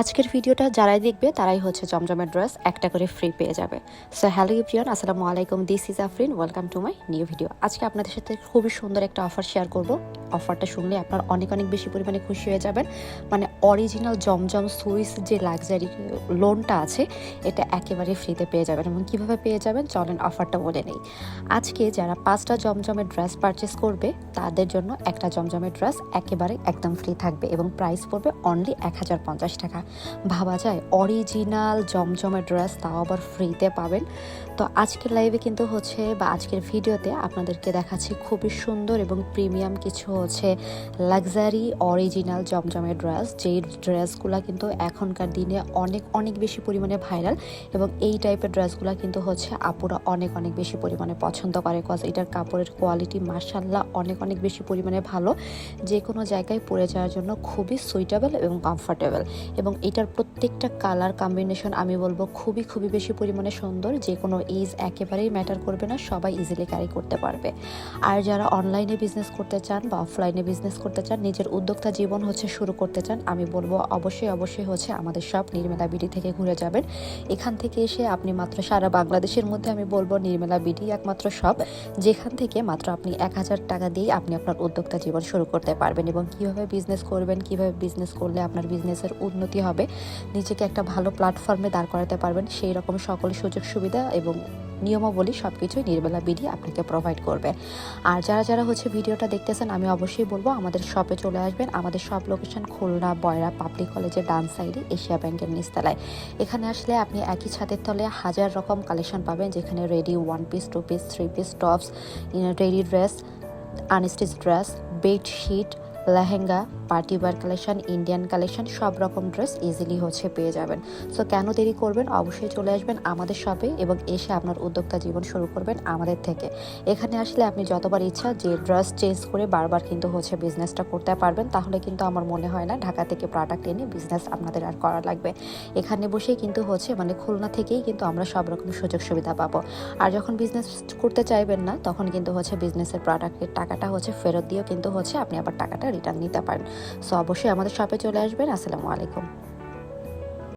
আজকের ভিডিওটা যারাই দেখবে, তারাই হচ্ছে জমজমের ড্রেস, একটা করে ফ্রি পেয়ে যাবে। সো হ্যালো ইপ্রিয়ান আসসালামু আলাইকুম this is Afrin welcome to my new video আজকে আপনাদের সাথে খুবই সুন্দর একটা অফার শেয়ার করব। অফারটা শুনলে আপনার অনেক অনেক বেশি পরিমাণে খুশি হয়ে যাবেন। মানে অরিজিনাল জমজম সুইস যে লাক্সারি লোনটা আছে, এটা একেবারে ফ্রিতে পেয়ে যাবেন। এবং কীভাবে পেয়ে যাবেন, চলেন অফারটা বলে নেই। আজকে যারা পাঁচটা জমজমের ড্রেস পারচেস করবে, তাদের জন্য একটা জমজমের ড্রেস একেবারে একদম ফ্রি থাকবে এবং প্রাইস পড়বে অনলি এক হাজার পঞ্চাশ টাকা। ভাবা যায়। অরিজিনাল জমজমের ড্রেস তাও আবার ফ্রিতে পাবেন। তো আজকের লাইভে কিন্তু হচ্ছে বা আজকের ভিডিওতে আপনাদেরকে দেখাচ্ছি খুবই সুন্দর এবং প্রিমিয়াম কিছু হচ্ছে লাক্সারি অরিজিনাল জমজমের ড্রেস যেই ড্রেসগুলো কিন্তু এখনকার দিনে অনেক অনেক বেশি পরিমাণে ভাইরাল এবং এই টাইপের ড্রেসগুলো কিন্তু হচ্ছে আপুরা অনেক অনেক বেশি পরিমাণে পছন্দ করে কজ এটার কাপড়ের কোয়ালিটি মার্শাল্লাহ অনেক অনেক বেশি পরিমাণে ভালো। যে কোনো জায়গায় পরে যাওয়ার জন্য খুবই সুইটেবল এবং কমফোর্টেবল এবং এটার প্রত্যেকটা কালার কম্বিনেশন আমি বলব খুবই খুবই বেশি পরিমাণে সুন্দর। যে কোনো এজ একেবারেই ম্যাটার করবে না, সবাই ইজিলি ক্যারি করতে পারবে। আর যারা অনলাইনে বিজনেস করতে চান বা অফলাইনে বিজনেস করতে চান, নিজের উদ্যোক্তা জীবন হচ্ছে শুরু করতে চান, আমি বলব অবশ্যই অবশ্যই হচ্ছে আমাদের সব নির্মেলা বিডি থেকে ঘুরে যাবেন। এখান থেকে এসে আপনি মাত্র সারা বাংলাদেশের মধ্যে আমি বলব নির্মেলা বিডি একমাত্র সব যেখান থেকে মাত্র আপনি এক হাজার টাকা দিয়ে আপনি আপনার উদ্যোক্তা জীবন শুরু করতে পারবেন এবং কীভাবে বিজনেস করবেন, কীভাবে বিজনেস করলে আপনার বিজনেসের উন্নতি হবে। নিজেকে একটা ভালো প্ল্যাটফর্মে দাঁড় করাতে পারবেন। সেই রকম সকল সুযোগ সুবিধা এবং নিয়মাবলী সব কিছুই নির্বেলা বিডি আপনাকে প্রোভাইড করবে। আর যারা যারা হচ্ছে ভিডিওটা দেখতেছেন, আমি অবশ্যই বলব আমাদের শপে চলে আসবেন। আমাদের সব লোকেশন খুলনা, বয়রা পাবলিক কলেজের ডান সাইডে এশিয়া ব্যাংকের নিচতলায়। এখানে আসলে আপনি একই ছাদের তলে হাজার রকম কালেকশন পাবেন, যেখানে ready one piece two piece three piece tops ready dress unstitch dress bedsheet lehenga party wear collection Indian collection, সব রকম ড্রেস ইজিলি হচ্ছে পেয়ে যাবেন। সো কেন দেরি করবেন? অবশ্যই চলে আসবেন আমাদের শপে এবং এসে আপনার উদ্যোক্তা জীবন শুরু করবেন আমাদের থেকে। এখানে আসলে আপনি যতবার ইচ্ছা যে ড্রেস চেঞ্জ করে বারবার কিন্তু হচ্ছে বিজনেসটা করতে পারবেন, তাহলে কিন্তু আমার মনে হয় না ঢাকা থেকে প্রোডাক্ট এনে বিজনেস আপনাদের আর করা লাগবে। এখানে বসেই কিন্তু হচ্ছে মানে খুলনা থেকেই কিন্তু আমরা সব রকম সুযোগ সুবিধা পাবো। আর যখন বিজনেস করতে চাইবেন না, তখন কিন্তু হচ্ছে বিজনেসের প্রোডাক্টের টাকাটা হচ্ছে ফেরত দিয়েও কিন্তু হচ্ছে আপনি আবার টাকাটা রিটার্ন নিতে পারেন। সো অবশ্যই আমাদের শপে চলে আসবেন। আসসালামু আলাইকুম।